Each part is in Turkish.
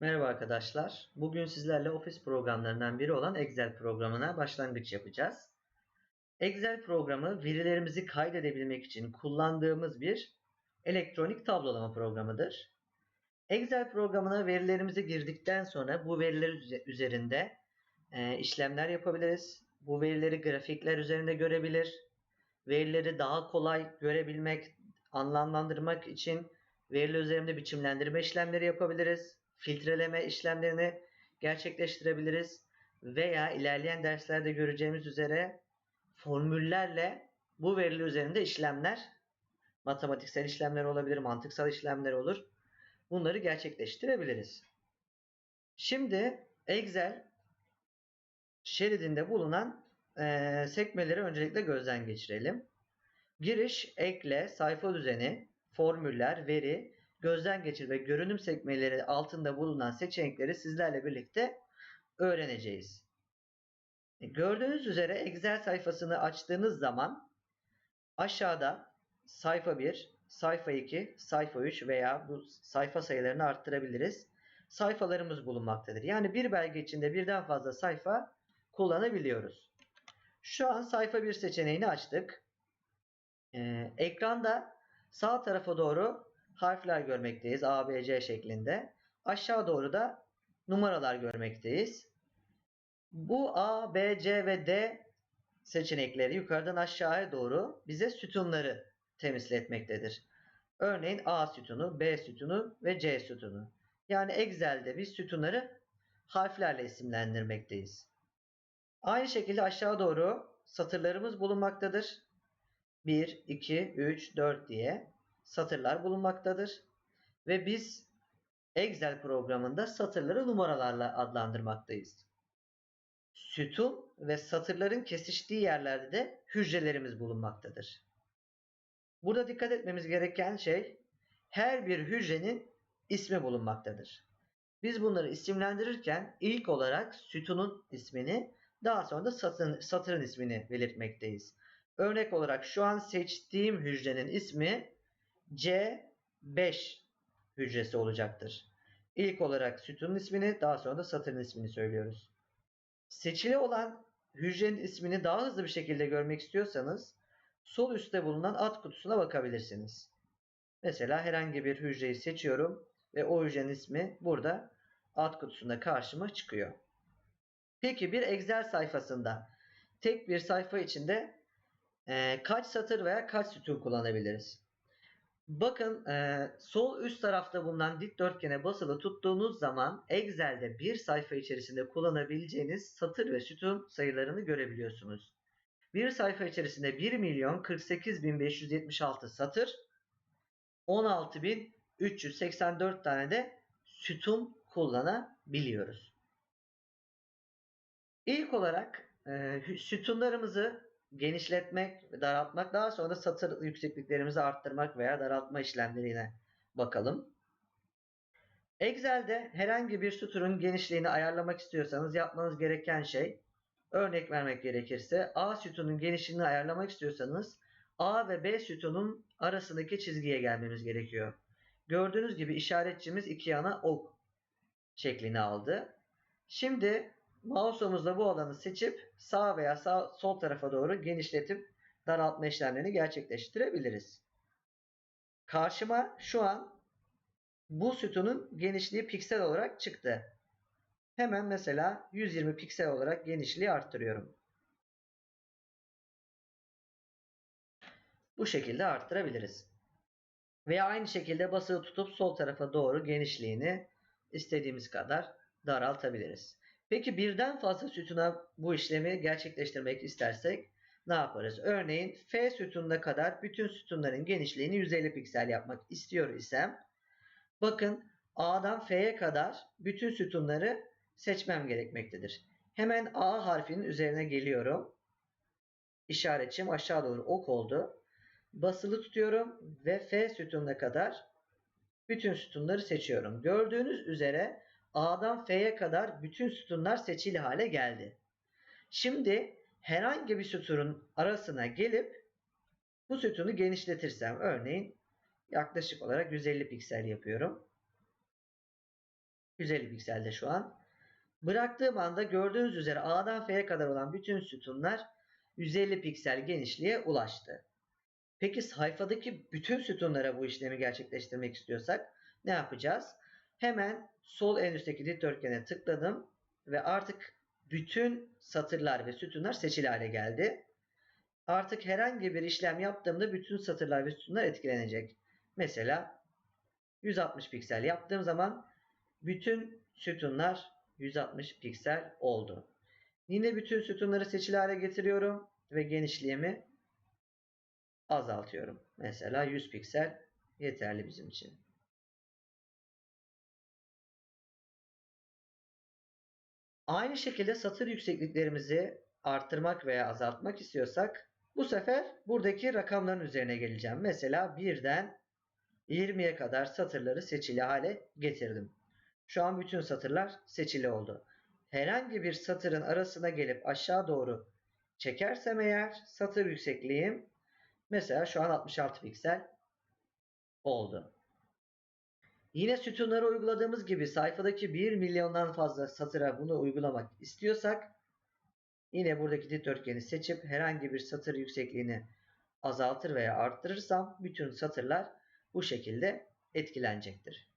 Merhaba arkadaşlar. Bugün sizlerle Office programlarından biri olan Excel programına başlangıç yapacağız. Excel programı verilerimizi kaydedebilmek için kullandığımız bir elektronik tablolama programıdır. Excel programına verilerimizi girdikten sonra bu veriler üzerinde e, işlemler yapabiliriz. Bu verileri grafikler üzerinde görebilir. Verileri daha kolay görebilmek, anlamlandırmak için veriler üzerinde biçimlendirme işlemleri yapabiliriz filtreleme işlemlerini gerçekleştirebiliriz veya ilerleyen derslerde göreceğimiz üzere formüllerle bu veriler üzerinde işlemler, matematiksel işlemler olabilir, mantıksal işlemler olur. Bunları gerçekleştirebiliriz. Şimdi Excel şeridinde bulunan e, sekmeleri öncelikle gözden geçirelim. Giriş, ekle, sayfa düzeni, formüller, veri, gözden geçir ve görünüm sekmeleri altında bulunan seçenekleri sizlerle birlikte öğreneceğiz. E, gördüğünüz üzere Excel sayfasını açtığınız zaman aşağıda sayfa 1, sayfa 2, sayfa 3 veya bu sayfa sayılarını arttırabiliriz. Sayfalarımız bulunmaktadır. Yani bir belge içinde birden fazla sayfa kullanabiliyoruz. Şu an sayfa 1 seçeneğini açtık. Ee, ekranda sağ tarafa doğru harfler görmekteyiz. A, B, C şeklinde. Aşağı doğru da numaralar görmekteyiz. Bu A, B, C ve D seçenekleri yukarıdan aşağıya doğru bize sütunları temsil etmektedir. Örneğin A sütunu, B sütunu ve C sütunu. Yani Excel'de biz sütunları harflerle isimlendirmekteyiz. Aynı şekilde aşağı doğru satırlarımız bulunmaktadır. 1, 2, 3, 4 diye satırlar bulunmaktadır. Ve biz Excel programında satırları numaralarla adlandırmaktayız. Sütun ve satırların kesiştiği yerlerde de hücrelerimiz bulunmaktadır. Burada dikkat etmemiz gereken şey her bir hücrenin ismi bulunmaktadır. Biz bunları isimlendirirken ilk olarak sütunun ismini daha sonra da satırın, satırın ismini belirtmekteyiz. Örnek olarak şu an seçtiğim hücrenin ismi C5 hücresi olacaktır. İlk olarak sütunun ismini daha sonra da satırın ismini söylüyoruz. Seçili olan hücrenin ismini daha hızlı bir şekilde görmek istiyorsanız sol üstte bulunan at kutusuna bakabilirsiniz. Mesela herhangi bir hücreyi seçiyorum ve o hücrenin ismi burada at kutusunda karşıma çıkıyor. Peki bir Excel sayfasında tek bir sayfa içinde e, kaç satır veya kaç sütun kullanabiliriz? Bakın e, sol üst tarafta bulunan dikdörtgene basılı tuttuğunuz zaman Excel'de bir sayfa içerisinde kullanabileceğiniz satır ve sütun sayılarını görebiliyorsunuz. Bir sayfa içerisinde 1 milyon 48 bin 576 satır, 16 bin 384 tane de sütun kullanabiliyoruz. İlk olarak e, sütunlarımızı genişletmek ve daraltmak daha sonra satır yüksekliklerimizi arttırmak veya daraltma işlemlerine bakalım. Excel'de herhangi bir sütunun genişliğini ayarlamak istiyorsanız yapmanız gereken şey örnek vermek gerekirse A sütunun genişliğini ayarlamak istiyorsanız A ve B sütunun arasındaki çizgiye gelmemiz gerekiyor. Gördüğünüz gibi işaretçimiz iki yana ok şeklini aldı. Şimdi Mouse'umuzla bu alanı seçip sağ veya sağ sol tarafa doğru genişletip daraltma işlemlerini gerçekleştirebiliriz. Karşıma şu an bu sütunun genişliği piksel olarak çıktı. Hemen mesela 120 piksel olarak genişliği arttırıyorum. Bu şekilde arttırabiliriz. Veya aynı şekilde basılı tutup sol tarafa doğru genişliğini istediğimiz kadar daraltabiliriz. Peki birden fazla sütuna bu işlemi gerçekleştirmek istersek ne yaparız? Örneğin F sütununa kadar bütün sütunların genişliğini 150 piksel yapmak istiyor isem bakın A'dan F'ye kadar bütün sütunları seçmem gerekmektedir. Hemen A harfinin üzerine geliyorum. İşaretçim aşağı doğru ok oldu. Basılı tutuyorum ve F sütununa kadar bütün sütunları seçiyorum. Gördüğünüz üzere A'dan F'ye kadar bütün sütunlar seçili hale geldi. Şimdi herhangi bir sütunun arasına gelip bu sütunu genişletirsem örneğin yaklaşık olarak 150 piksel yapıyorum. 150 pikselde şu an. Bıraktığım anda gördüğünüz üzere A'dan F'ye kadar olan bütün sütunlar 150 piksel genişliğe ulaştı. Peki sayfadaki bütün sütunlara bu işlemi gerçekleştirmek istiyorsak ne yapacağız? Hemen sol en üstteki dikdörtgene tıkladım ve artık bütün satırlar ve sütunlar seçili hale geldi. Artık herhangi bir işlem yaptığımda bütün satırlar ve sütunlar etkilenecek. Mesela 160 piksel yaptığım zaman bütün sütunlar 160 piksel oldu. Yine bütün sütunları seçili hale getiriyorum ve genişliğimi azaltıyorum. Mesela 100 piksel yeterli bizim için. Aynı şekilde satır yüksekliklerimizi arttırmak veya azaltmak istiyorsak bu sefer buradaki rakamların üzerine geleceğim. Mesela 1'den 20'ye kadar satırları seçili hale getirdim. Şu an bütün satırlar seçili oldu. Herhangi bir satırın arasına gelip aşağı doğru çekersem eğer satır yüksekliğim mesela şu an 66 piksel oldu. Yine sütunları uyguladığımız gibi sayfadaki 1 milyondan fazla satıra bunu uygulamak istiyorsak yine buradaki dikdörtgeni seçip herhangi bir satır yüksekliğini azaltır veya arttırırsam bütün satırlar bu şekilde etkilenecektir.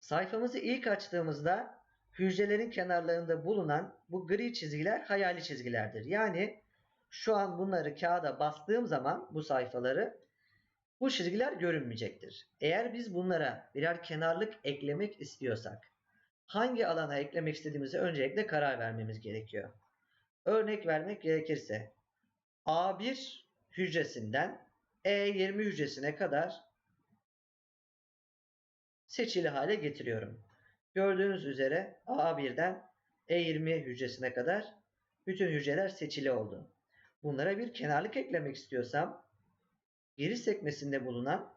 Sayfamızı ilk açtığımızda hücrelerin kenarlarında bulunan bu gri çizgiler hayali çizgilerdir. Yani şu an bunları kağıda bastığım zaman bu sayfaları bu çizgiler görünmeyecektir. Eğer biz bunlara birer kenarlık eklemek istiyorsak hangi alana eklemek istediğimizi öncelikle karar vermemiz gerekiyor. Örnek vermek gerekirse A1 hücresinden E20 hücresine kadar seçili hale getiriyorum. Gördüğünüz üzere A1'den E20 hücresine kadar bütün hücreler seçili oldu. Bunlara bir kenarlık eklemek istiyorsam giriş sekmesinde bulunan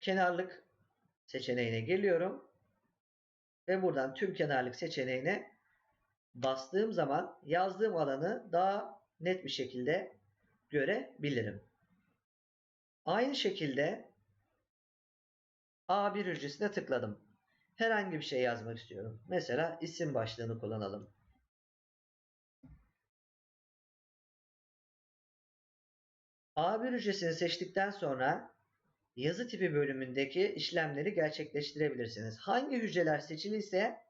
kenarlık seçeneğine geliyorum. Ve buradan tüm kenarlık seçeneğine bastığım zaman yazdığım alanı daha net bir şekilde görebilirim. Aynı şekilde A1 hücresine tıkladım. Herhangi bir şey yazmak istiyorum. Mesela isim başlığını kullanalım. A1 hücresini seçtikten sonra yazı tipi bölümündeki işlemleri gerçekleştirebilirsiniz. Hangi hücreler seçiliyse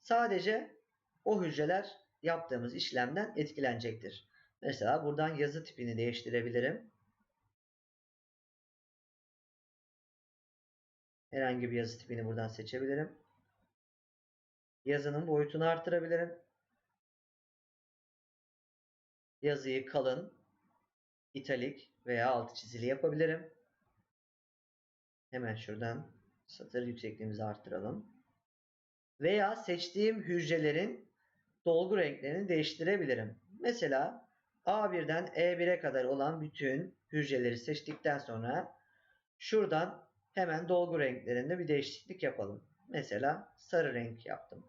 sadece o hücreler yaptığımız işlemden etkilenecektir. Mesela buradan yazı tipini değiştirebilirim. Herhangi bir yazı tipini buradan seçebilirim. Yazının boyutunu artırabilirim. Yazıyı kalın, italik veya altı çizili yapabilirim. Hemen şuradan satır yüksekliğimizi arttıralım. Veya seçtiğim hücrelerin dolgu renklerini değiştirebilirim. Mesela A1'den E1'e kadar olan bütün hücreleri seçtikten sonra şuradan hemen dolgu renklerinde bir değişiklik yapalım. Mesela sarı renk yaptım.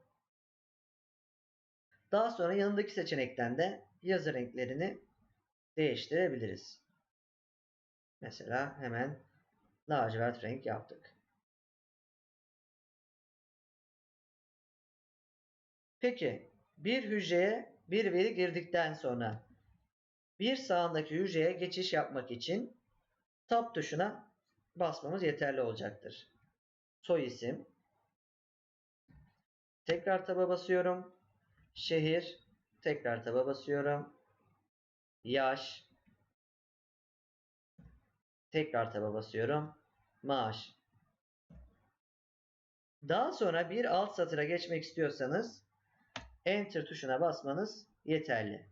Daha sonra yanındaki seçenekten de yazı renklerini değiştirebiliriz. Mesela hemen lacivert renk yaptık. Peki bir hücreye bir veri girdikten sonra bir sağındaki hücreye geçiş yapmak için Tab tuşuna basmamız yeterli olacaktır. Soy isim. Tekrar taba basıyorum. Şehir. Tekrar taba basıyorum. Yaş. Tekrar taba basıyorum. Maaş. Daha sonra bir alt satıra geçmek istiyorsanız Enter tuşuna basmanız yeterli.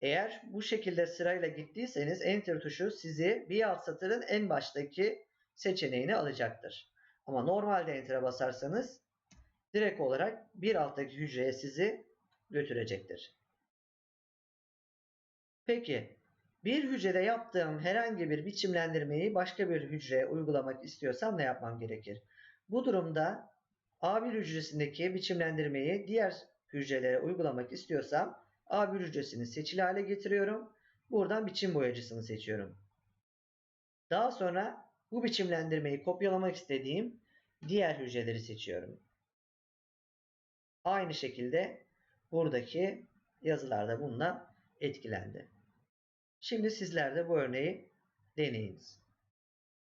Eğer bu şekilde sırayla gittiyseniz Enter tuşu sizi bir alt satırın en baştaki seçeneğini alacaktır. Ama normalde Enter'a basarsanız direkt olarak bir alttaki hücreye sizi götürecektir. Peki bir hücrede yaptığım herhangi bir biçimlendirmeyi başka bir hücreye uygulamak istiyorsam ne yapmam gerekir? Bu durumda A1 hücresindeki biçimlendirmeyi diğer hücrelere uygulamak istiyorsam A1 hücresini seçili hale getiriyorum. Buradan biçim boyacısını seçiyorum. Daha sonra Bu biçimlendirmeyi kopyalamak istediğim diğer hücreleri seçiyorum. Aynı şekilde buradaki yazılar da bundan etkilendi. Şimdi sizler de bu örneği deneyiniz.